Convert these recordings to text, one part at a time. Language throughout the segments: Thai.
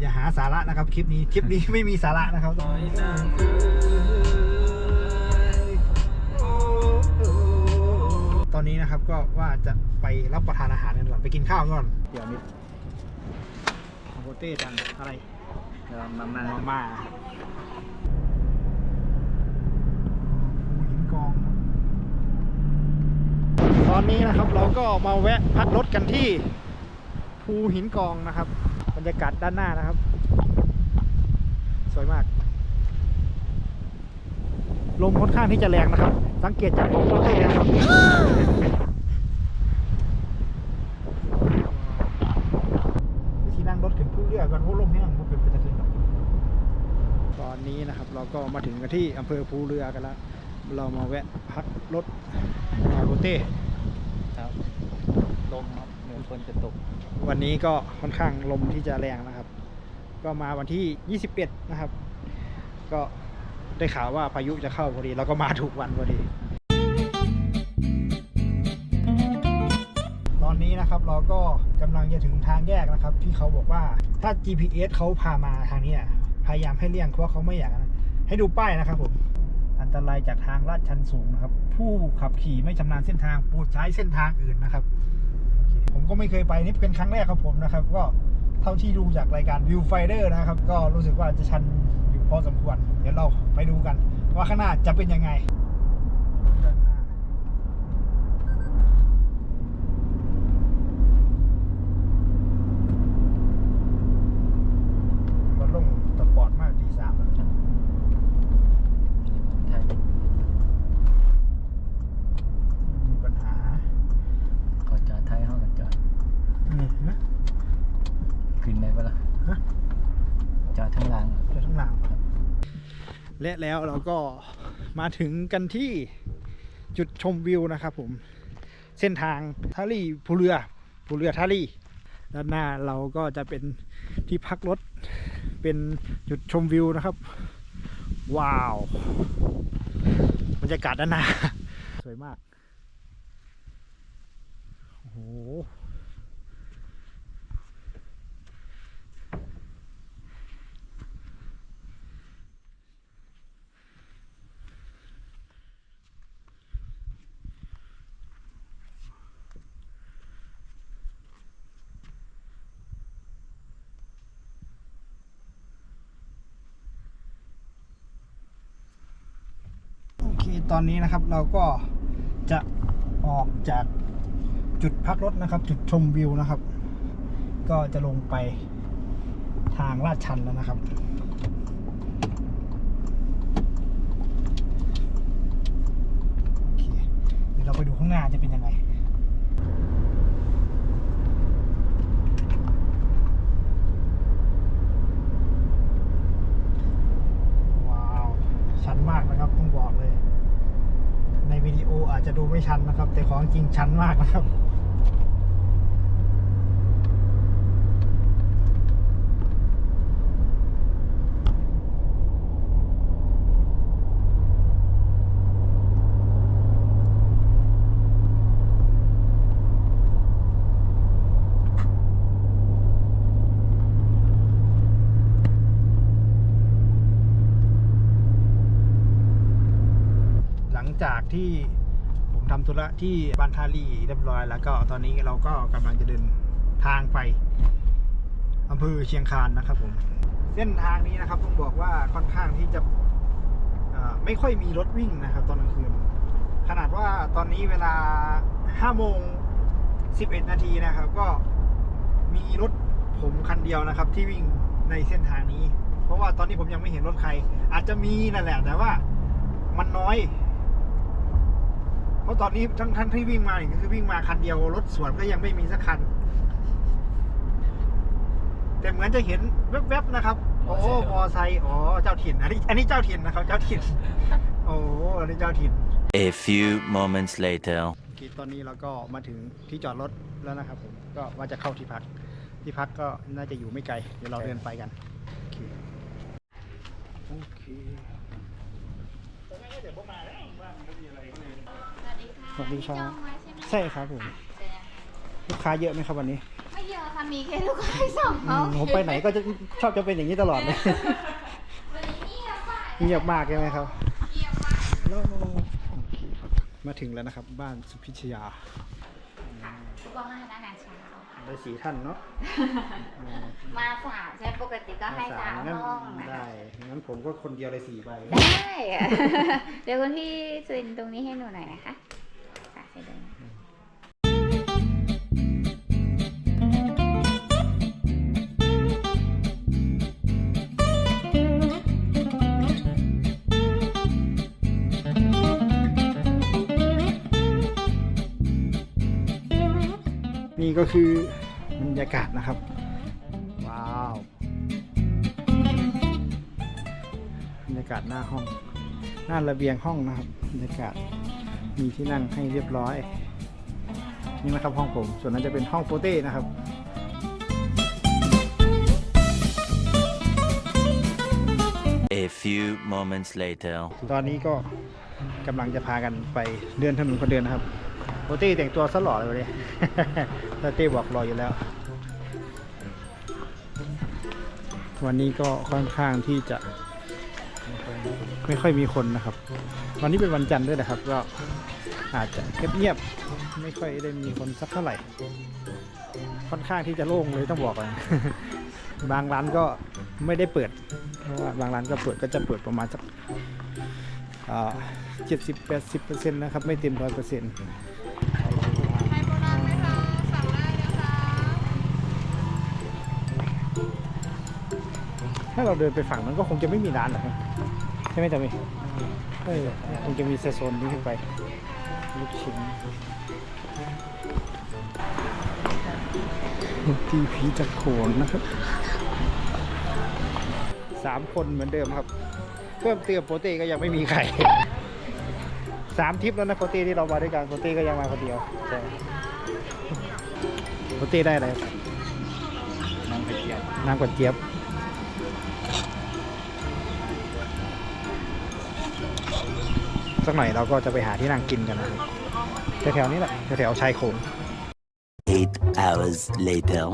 อย่าหาสาระนะครับคลิปนี้คลิปนี้ไม่มีสาระนะครับตอนนี้นะครับก็ว่าจะไปรับประทานอาหารกันก่อนไปกินข้าวก่อนเดี๋ยวนี้โบเต้จังอะไรมามามาม่าภูหินกองครับตอนนี้นะครับเราก็มาแวะพักรถกันที่ภูหินกองนะครับ บรรยากาศด้านหน้านะครับ สวยมาก ลมค่อนข้างที่จะแรงนะครับ สังเกตจากของโปเต้นะครับวิธีนั่งรถขึ้นผู้เรือกันผู้ลมแห้งมันเป็นไปตะขึ้นหรอกตอนนี้นะครับ เราก็มาถึงกันที่อำเภอภูเรือกันแล้ว เรามาแวะพักรถมาโบเต้ครับลมครับ ฝนจะตก วันนี้ก็ค่อนข้างลมที่จะแรงนะครับ ก็มาวันที่ 21 นะครับ ก็ได้ข่าวว่าพายุจะเข้าพอดีเราก็มาถูกวันพอดี ตอนนี้นะครับเราก็กำลังจะถึงทางแยกนะครับ ที่เขาบอกว่าถ้า GPS เขาพามาทางนี้พยายามให้เลี่ยงเพราะเขาไม่อยากให้ดูป้ายนะครับผมอันตรายจากทางลาดชันสูงนะครับ ผู้ขับขี่ไม่ชำนาญเส้นทางโปรดใช้เส้นทางอื่นนะครับ ก็ไม่เคยไปนี่เป็นครั้งแรกของผมนะครับ ก็เท่าที่ดูจากรายการวิวไฟเดอร์นะครับ ก็รู้สึกว่าจะชันอยู่พอสมควร เดี๋ยวเราไปดูกัน ว่าข้างหน้าจะเป็นยังไงด้านหน้าก็ลงสปอร์ตมากทีสามแล้ว ไทย มีปัญหา ก็จอดไทยห้องก็จอด อืมนะ ขึ้นได้ปะล่ะ ฮะ จอดทั้งราง เดี๋ยวทั้างหลัง และแล้วเราก็มาถึงกันที่จุดชมวิวนะครับผม เส้นทางทาลี่ภูเรือภูเรือทาลี่ด้านหน้าเราก็จะเป็นที่พักรถเป็นจุดชมวิวนะครับ ว้าวบรรยากาศด้านหน้า สวยมากโอ้โห ตอนนี้นะครับเราก็จะออกจากจุดพักรถนะครับ จุดชมวิวนะครับ ก็จะลงไปทางลาดชันแล้วนะครับ โอเค เดี๋ยวเราไปดูข้างหน้าจะเป็นยังไง ว้าว ชันมากนะครับ ต้องบอกเลย ในวิ ดูไม่ชันนะครับ แต่ของจริงชันมากนะครับหลังจากที่ ทำธุระที่บ้านท่าลี่เรียบร้อย แล้วก็ตอนนี้เราก็กำลังจะเดินทางไปอำเภอเชียงคานนะครับผม เส้นทางนี้นะครับต้องบอกว่าค่อนข้างที่จะไม่ค่อยมีรถวิ่งนะครับ ตอนกลางคืน ขนาดว่าตอนนี้เวลา5โมง11 นาทีนะครับ ก็มีรถผมคันเดียวนะครับ ที่วิ่งในเส้นทางนี้ เพราะว่าตอนนี้ผมยังไม่เห็นรถใคร อาจจะมีนั่นแหละ แต่ว่ามันน้อย ราะตอนนี้ทั้งทั้งที่วิ่งมาเนี่ยก็คือวิ่งมาคันเดียวรถสวนก็ยังไม่มีสักคัน แต่เหมือนจะเห็นแวบๆนะครับ โอ้มอไซค์อ๋อเจ้าถิ่น อันนี้ อันนี้เจ้าถิ่นนะครับ เจ้าถิ่น โอ้อันนี้เจ้าถิ่น A few moments later. โอเคตอนนี้เราก็มาถึงที่จอดรถแล้วนะครับผมก็ว่าจะเข้าที่พัก ที่พักก็น่าจะอยู่ไม่ไกล เดี๋ยวเราเดินไปกัน โอเคโอเค ส วัสดีค่ะสวัสดีครับจองไว้ใช่ไหมะใช่ครับผมเจอลูกค้าเยอะไหมครับวันนี้ไม่เยอะค่ะถ้ามีแค่ลูกค้าสองอืห้องมผมไปไหนก็จะชอบจะเป็นอย่างนี้ตลอดเลย วันนี้เงียบมากเงียบมากใช่ไหมครับเงียบมาก แล้วโอเคครับมาถึงแล้วนะครับ บ้านสุพิชยา ทุกคนให้อาหารเช้าค่ะได้สีท่านเนาะมาสามใช่ปกติก็ให้สามงั้นห้องนะคะได้ งั้นผมก็คนเดียวเลยสี่ใบ ได้อะเดี๋ยวคุณพี่เซ็นตรงนี้ให้หนูหน่อยนะคะค่ะ ก็คือบรรยากาศนะครับ ว้าวบรรยากาศหน้าห้อง หน้าระเบียงห้องนะครับบรรยากาศมีที่นั่งให้เรียบร้อย นี่นะครับห้องผม ส่วนนั้นจะเป็นห้องโปเต้นะครับ A few moments later. ตอนนี้ก็กำลังจะพากันไปเดินถนนคนเดินนะครับ โปเต้แต่งตัวซะหล่อเลยวันนี้โปเต้บอกรออยู่แล้ว วันนี้ก็ค่อนข้างที่จะ ไม่ค่อยมีคนนะครับ วันนี้เป็นวันจันทร์ด้วยนะครับ ก็อาจจะเงียบๆไม่ค่อยได้มีคนสักเท่าไหร่ ค่อนข้างที่จะโล่งเลยต้องบอกเลย บางร้านก็ไม่ได้เปิดเพราะว่าบางร้านก็เปิดก็จะเปิดประมาณสักเจ็ดสิบแปดสิบเปอร์เซ็นต์นะครับ ไม่เต็มร้อยเปอร์เซ็นต์ ถ้าเราเดินไปฝั่งนั้นก็คงจะไม่มีร้านหรอกนะใช่ไหมจ๊ะมี่เออคงจะมีโซนนี้ขึ้นไปลูกชิ้นลูกตีผีตะโขนนะครับสามคนเหมือนเดิมครับ เพิ่มเติมโปรเต้ก็ยังไม่มีใครสามทริปแล้วนะโปรเต้ที่เรามาด้วยกันโปรเต้ก็ยังมาคนเดียวใช่โปรเต้ได้อะไรครับน้ำกระเทียมน้ำกระเจี๊ยบ สักหน่อยเราก็จะไปหาที่นั่งกินกันนะครับแถวๆนี้แหละแถวๆชายโขง Eight hours later.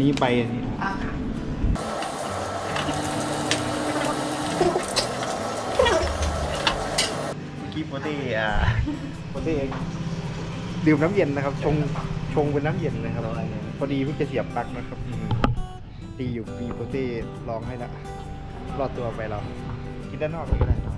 นนี้ใบอันนี้เอาค่ะเมื่อกี้โปเต้อ่าโปเต้ดื่มน้ำเย็นนะครับ ชงชงเป็นน้ำเย็นเลยครับ พอดีเพิ่งจะเสียบปลั๊กนะครับอืมตีอยู่ปีโปเต้ลองให้ละรอดตัวไปเรา กินด้านนอกก็ได้